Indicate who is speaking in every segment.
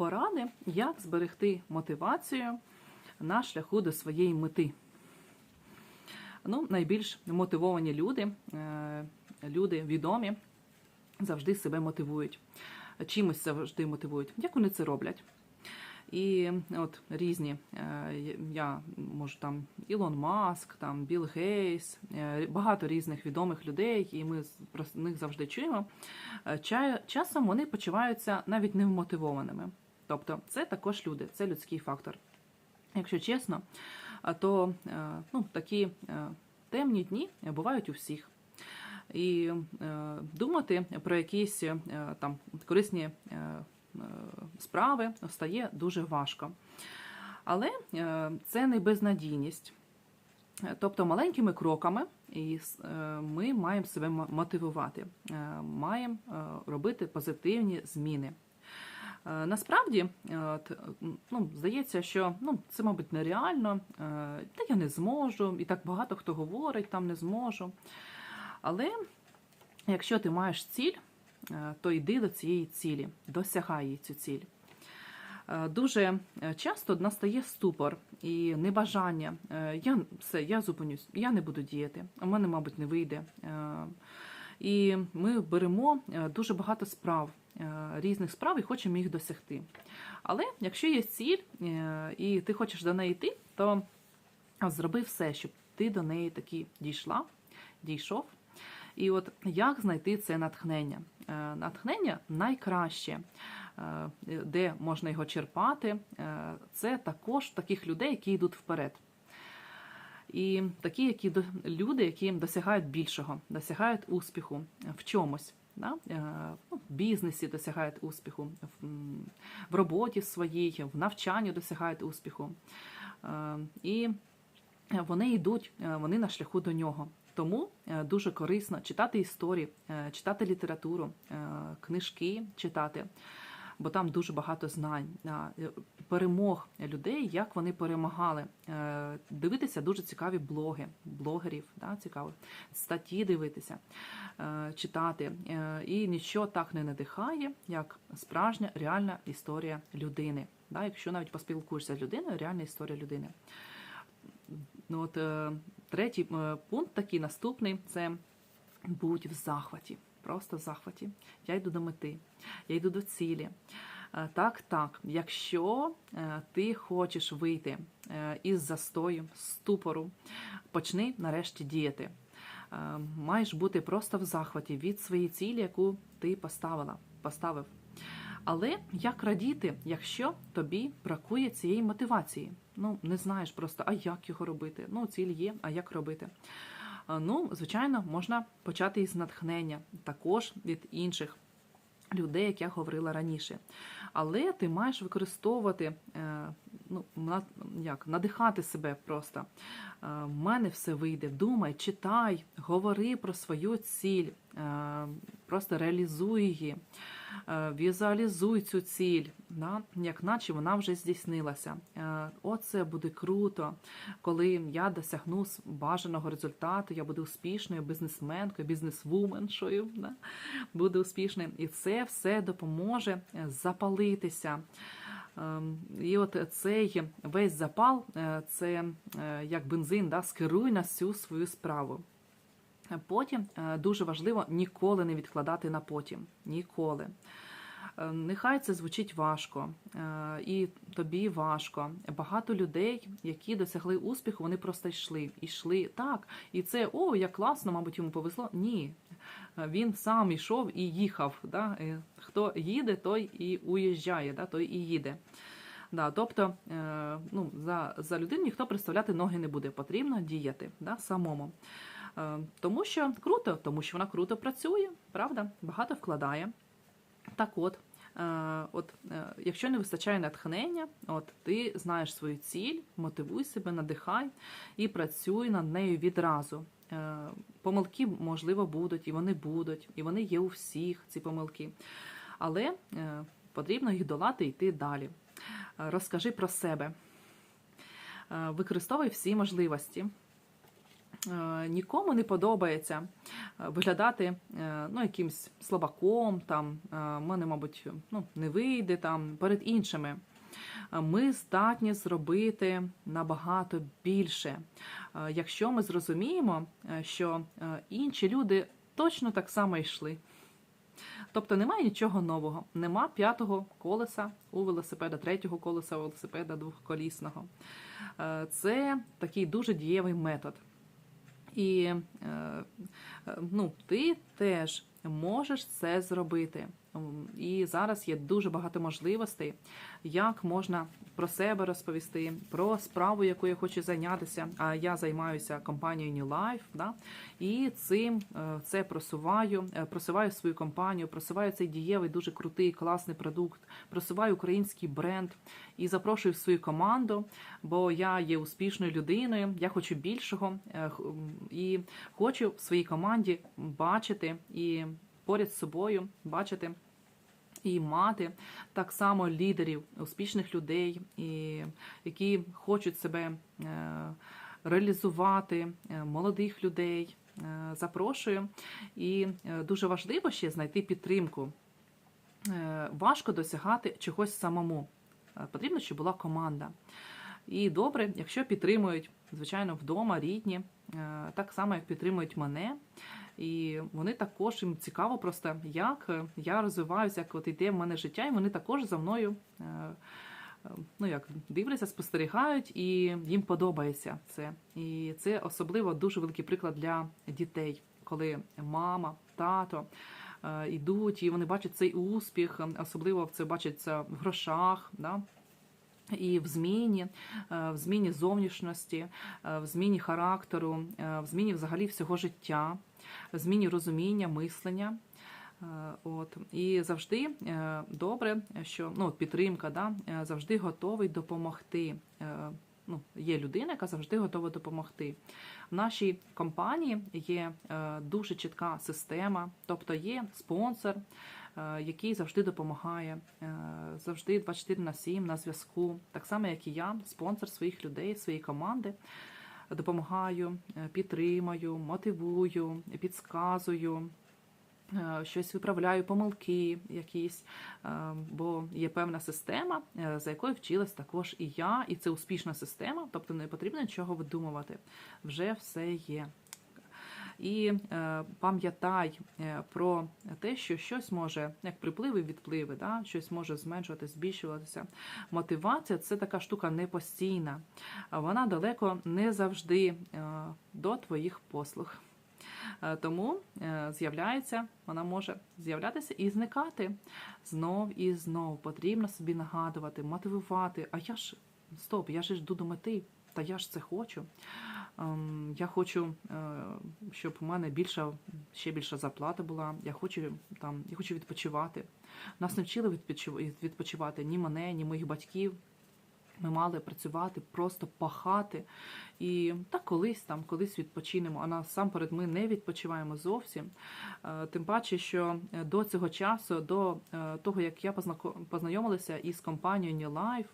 Speaker 1: Поради, як зберегти мотивацію на шляху до своєї мети. Ну, найбільш мотивовані люди, е, люди відомі, завжди себе мотивують. Чимось завжди мотивують. Як вони це роблять? І от різні, е, я можу там Ілон Маск, там Білл Гейс, е, багато різних відомих людей, і ми про них завжди чуємо. Часом вони почуваються навіть невмотивованими. Тобто це також люди, це людський фактор. Якщо чесно, то е, ну, такі е, темні дні бувають у всіх. І е, думати про якісь там корисні справи стає дуже важко. Але це не безнадійність. Тобто маленькими кроками ми маємо себе мотивувати, маємо робити позитивні зміни. Е, Насправді, е, ну, здається, що ну, це, мабуть, нереально, е, та я не зможу, і так багато хто говорить, там не зможу. Але якщо ти маєш ціль, то йди до цієї цілі, досягай її цю ціль. Дуже часто настає ступор і небажання. Я все, я зупинюсь, я не буду діяти. У мене, мабуть, не вийде. І ми беремо дуже багато справ, різних справ і хочемо їх досягти. Але якщо є ціль е, і ти хочеш до неї йти, то зроби все, щоб ти до неї таки дійшла, дійшов. І от як знайти це натхнення? Е, Натхнення найкраще, е, де можна його черпати, е, це також таких людей, які йдуть вперед. І такі, які люди, які досягають більшого, досягають успіху в чомусь. Да? Е, ну, В бізнесі досягають успіху, в, роботі своїй, в навчанні досягають успіху. Е, І вони йдуть, е, вони на шляху до нього. Тому дуже корисно читати історії, читати літературу, книжки читати, бо там дуже багато знань, е, перемог людей, як вони перемагали. Е, Дивитися дуже цікаві блоги, блогерів, да, цікаво, статті дивитися, е, читати. І нічого так не надихає, як справжня реальна історія людини. Да, Якщо навіть поспілкуєшся з людиною, реальна історія людини. Ну, от, третій пункт такий наступний це будь в захваті. Просто в захваті. Я йду до мети, я йду до цілі. Е, Так, так, якщо е, ти хочеш вийти е, із застою, ступору, почни нарешті діяти. Маєш бути просто в захваті від своєї цілі, яку ти поставила, поставив. Але як радіти, якщо тобі бракує цієї мотивації? Ну, не знаєш просто, а як його робити? Ну, ціль є, а як робити? А, Ну, звичайно, можна почати із натхнення, також від інших людей, як я говорила раніше. Але ти маєш використовувати, е, ну, як, надихати себе просто. Е, В мене все вийде. Думай, читай, говори про свою ціль, е, просто реалізуй її. Е, Візуалізуй цю ціль, да? як наче вона вже здійснилася. Е, Оце буде круто, коли я досягну бажаного результату, я буду успішною бізнесменкою, бізнесвуменшою, да? буду успішною. І це все допоможе е, запалитися. Ем, І от цей весь запал це як бензин, да? скеруй на всю свою справу. Потім е, дуже важливо ніколи не відкладати на потім. Ніколи. Е, Нехай це звучить важко, е, і тобі важко. Багато людей, які досягли успіху, вони просто йшли. Йшли так. І це о, як класно, мабуть, йому повезло. Ні. Він сам йшов і їхав. Да? Хто їде, той і уїжджає, да? той і їде. Да, тобто е, ну, за, за людину ніхто представляти ноги не буде, потрібно діяти да, самому. Е, Тому що круто, тому що вона круто працює, правда? Багато вкладає. Так от, е, от якщо не вистачає натхнення, от ти знаєш свою ціль, мотивуй себе, надихай і працюй над нею відразу. Помилки, можливо, будуть, і вони будуть, і вони є у всіх, ці помилки. Але потрібно їх долати і йти далі. Е, Розкажи про себе. Е, Використовуй всі можливості. Е, Нікому не подобається виглядати ну, якимсь слабаком, там, мене, мабуть, ну, не вийде там перед іншими. Ми здатні зробити набагато більше, якщо ми зрозуміємо, що інші люди точно так само йшли. Тобто немає нічого нового, нема п'ятого колеса у велосипеда, третього колеса у велосипеда двохколісного. Е, Це такий дуже дієвий метод. І е, е, ну, ти теж можеш це зробити. М, І зараз є дуже багато можливостей, як можна про себе розповісти, про справу, яку я хочу зайнятися. А я займаюся компанією New Life, да? і цим е, це просуваю, е, просуваю свою компанію, просуваю цей дієвий, дуже крутий, класний продукт, просуваю український бренд і запрошую в свою команду, бо я є успішною людиною, я хочу більшого е, і хочу в своїй команді бачити і поряд з собою бачити. І мати так само лідерів, успішних людей, і, які хочуть себе е, реалізувати, е, молодих людей. Е, запрошую. І дуже важливо ще знайти підтримку. Важко досягати чогось самому. Потрібно, щоб була команда. І добре, якщо підтримують, звичайно, вдома рідні, так само, як підтримують мене. І вони також їм цікаво просто, як е, я розвиваюся, як от йде в мене життя, і вони також за мною е, е, ну як дивляться, спостерігають, і їм подобається це. І це особливо дуже великий приклад для дітей, коли мама, тато е, йдуть, і вони бачать цей успіх, особливо це бачиться в грошах. Да? І в зміні, е, в зміні зовнішності, е, в зміні характеру, е, в зміні взагалі всього життя, зміні розуміння, мислення. Е, От і завжди е, добре, що ну підтримка, да, е, завжди готовий допомогти. Ну, є людина, яка завжди готова допомогти. В нашій компанії є дуже чітка система, тобто є спонсор, який завжди допомагає, завжди 24 на 7 на зв'язку. Так само, як і я, спонсор своїх людей, своєї команди. Допомагаю, підтримаю, мотивую, підказую. е, Щось виправляю, помилки якісь, е, бо є певна система, е, за якою вчилась також і я, і це успішна система, тобто не потрібно нічого видумувати. Вже все є. І е, пам'ятай е, про те, що щось може, як припливи, відпливи, да? щось може зменшуватися, збільшуватися. Мотивація це така штука непостійна, вона далеко не завжди е, до твоїх послуг. Тому з'являється, вона може з'являтися і зникати знов і знов. Потрібно собі нагадувати, мотивувати. А я ж стоп, я ж йду до мети, та я ж це хочу. Ем, Я хочу, е, щоб у мене більша, ще більша зарплата була. Я хочу там, я хочу відпочивати. Нас не вчили відпочивати ні мене, ні моїх батьків. Ми мали працювати, просто пахати. І так колись там, колись відпочинемо. А насамперед ми не відпочиваємо зовсім. Е, Тим паче, що е, до цього часу, до е, того, як я познайомилася із компанією New Life,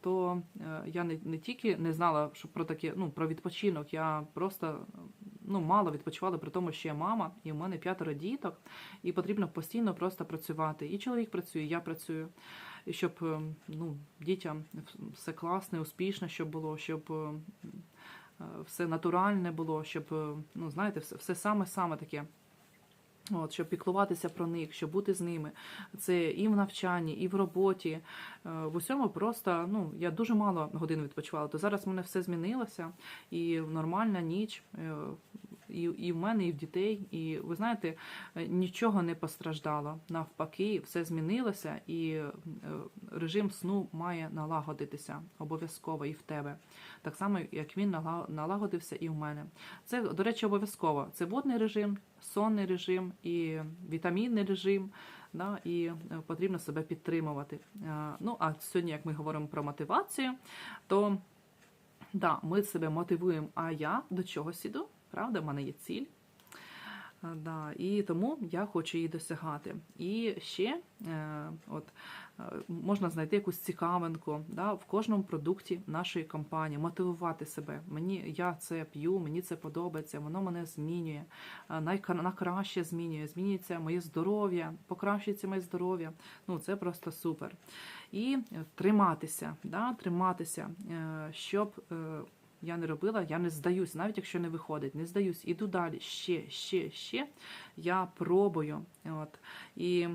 Speaker 1: то я не, не тільки не знала що про таке, ну про відпочинок, я просто ну, мало відпочивали, при тому, що я мама, і в мене п'ятеро діток, і потрібно постійно просто працювати. І чоловік працює, і я працюю. І щоб е, ну, дітям все класне, успішне, щоб було, щоб е, е, все натуральне було, щоб, е, ну, знаєте, все саме-саме таке. От, щоб піклуватися про них, щоб бути з ними. Це і в навчанні, і в роботі. Е, В усьому просто ну, я дуже мало годин відпочивала. То зараз в мене все змінилося, і нормальна ніч, е, і, і в мене, і в дітей. І ви знаєте, е, нічого не постраждало. Навпаки, все змінилося, і е, режим сну має налагодитися обов'язково і в тебе. Так само, як він налагодився і в мене. Це, до речі, обов'язково. Це водний режим, сонний режим і вітамінний режим. Да, і е, потрібно себе підтримувати. Ну, а сьогодні, як ми говоримо про мотивацію, то да, ми себе мотивуємо, а я до чогось іду, правда, в мене є ціль. Е, Да, і тому я хочу її досягати. І ще е, от, е, можна знайти якусь цікавинку да, в кожному продукті нашої компанії, мотивувати себе. Мені я це п'ю, мені це подобається, воно мене змінює, е, на краще змінює, змінюється моє здоров'я, покращується моє здоров'я. Ну це просто супер. І триматися, да, триматися, щоб. Я не робила, я не здаюсь, навіть якщо не виходить, не здаюсь, іду далі, ще, ще, ще. Я пробую. От. І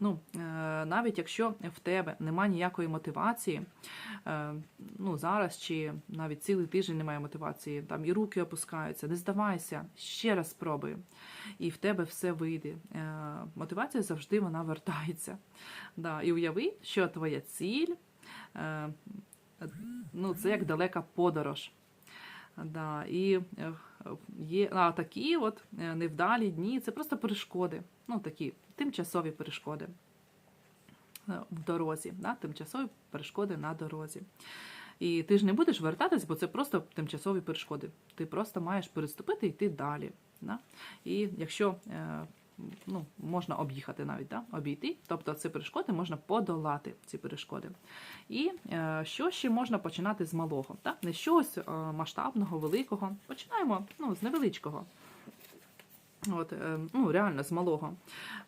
Speaker 1: ну, е, навіть якщо в тебе немає ніякої мотивації, е, ну, зараз чи навіть цілий тиждень немає мотивації, там і руки опускаються, не здавайся, ще раз спробуй. І в тебе все вийде. Е, Мотивація завжди вона вертається. Да. І уяви, що твоя ціль. Ну, це як далека подорож. Да, і е, є а такі от е, невдалі дні, це просто перешкоди. Ну, такі тимчасові перешкоди е, в дорозі, да, тимчасові перешкоди на дорозі. І ти ж не будеш вертатись, бо це просто тимчасові перешкоди. Ти просто маєш переступити і йти далі. Да? І якщо ну, можна об'їхати навіть, да? обійти, тобто ці перешкоди можна подолати ці перешкоди. І е, що ще можна починати з малого? Так? Не чогось е, масштабного, великого. Починаємо ну, з невеличкого. От, е, ну, реально з малого.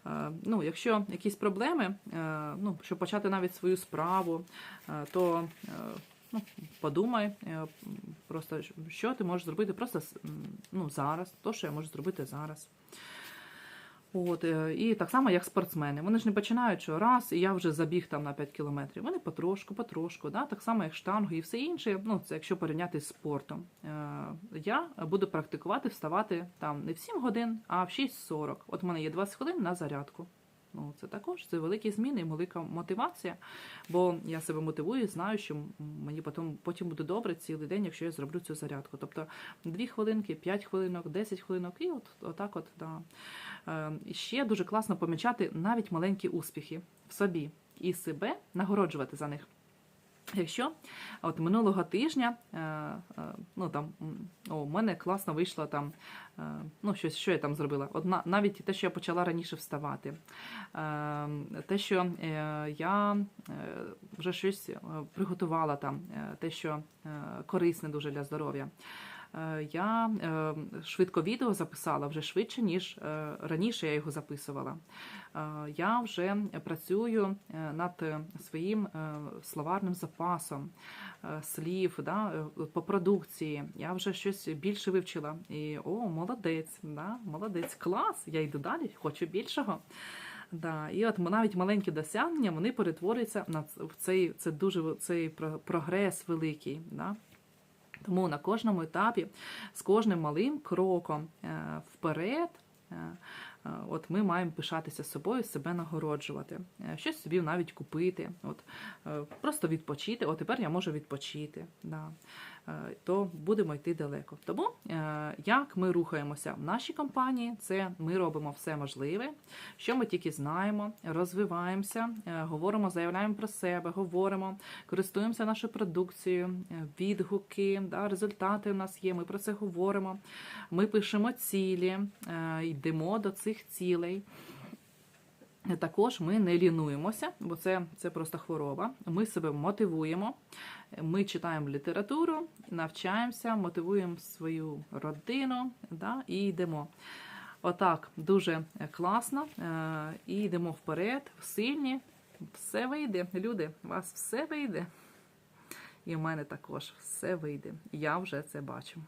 Speaker 1: Е, ну, якщо якісь проблеми, е, ну, щоб почати навіть свою справу, то ну, подумай просто, що ти можеш зробити просто ну, зараз, то, що я можу зробити зараз. От, е, і так само, як спортсмени. Вони ж не починають, що раз, і я вже забіг там на 5 кілометрів. Вони потрошку, потрошку, да? так само, як штангу і все інше. Ну, це якщо порівняти з спортом. Е, Я буду практикувати вставати там не в 7 годин, а в 6.40. От в мене є 20 хвилин на зарядку. Ну, це також це великі зміни і велика мотивація. Бо я себе мотивую, знаю, що мені потім, потім буде добре цілий день, якщо я зроблю цю зарядку. Тобто 2 хвилинки, 5 хвилинок, 10 хвилинок, і от отак, от да. Е, і ще дуже класно помічати навіть маленькі успіхи в собі і себе нагороджувати за них. Якщо от минулого тижня, е, е, ну там у мене класно вийшло там, е, ну щось, що я там зробила? Одна навіть те, що я почала раніше вставати, те, що я вже щось приготувала там, те, що корисне дуже для здоров'я. Е, Я е, швидко відео записала вже швидше, ніж е, раніше я його записувала. Я вже працюю над своїм словарним запасом слів да, по продукції. Я вже щось більше вивчила. І о, молодець, да, молодець, клас! Я йду далі, хочу більшого. Да, і от навіть маленькі досягнення вони перетворюються на в цей це дуже цей прогрес великий. Да? Тому на кожному етапі, з кожним малим кроком е, вперед, е, от ми маємо пишатися собою, себе нагороджувати, Е, щось собі навіть купити, от, е, просто відпочити. От тепер я можу відпочити. Да. Е, То будемо йти далеко. Тому е, як ми рухаємося в нашій компанії, це ми робимо все можливе, що ми тільки знаємо, розвиваємося, е, говоримо, заявляємо про себе, говоримо, користуємося нашою продукцією, е, відгуки, да, результати у нас є. Ми про це говоримо. Ми пишемо цілі, е, йдемо до цих цілей. Також ми не лінуємося, бо це, це просто хвороба. Ми себе мотивуємо, ми читаємо літературу, навчаємося, мотивуємо свою родину да, і йдемо. Отак, дуже класно. е, І йдемо вперед, сильні. Все вийде, люди, у вас все вийде. І в мене також все вийде. Я вже це бачу.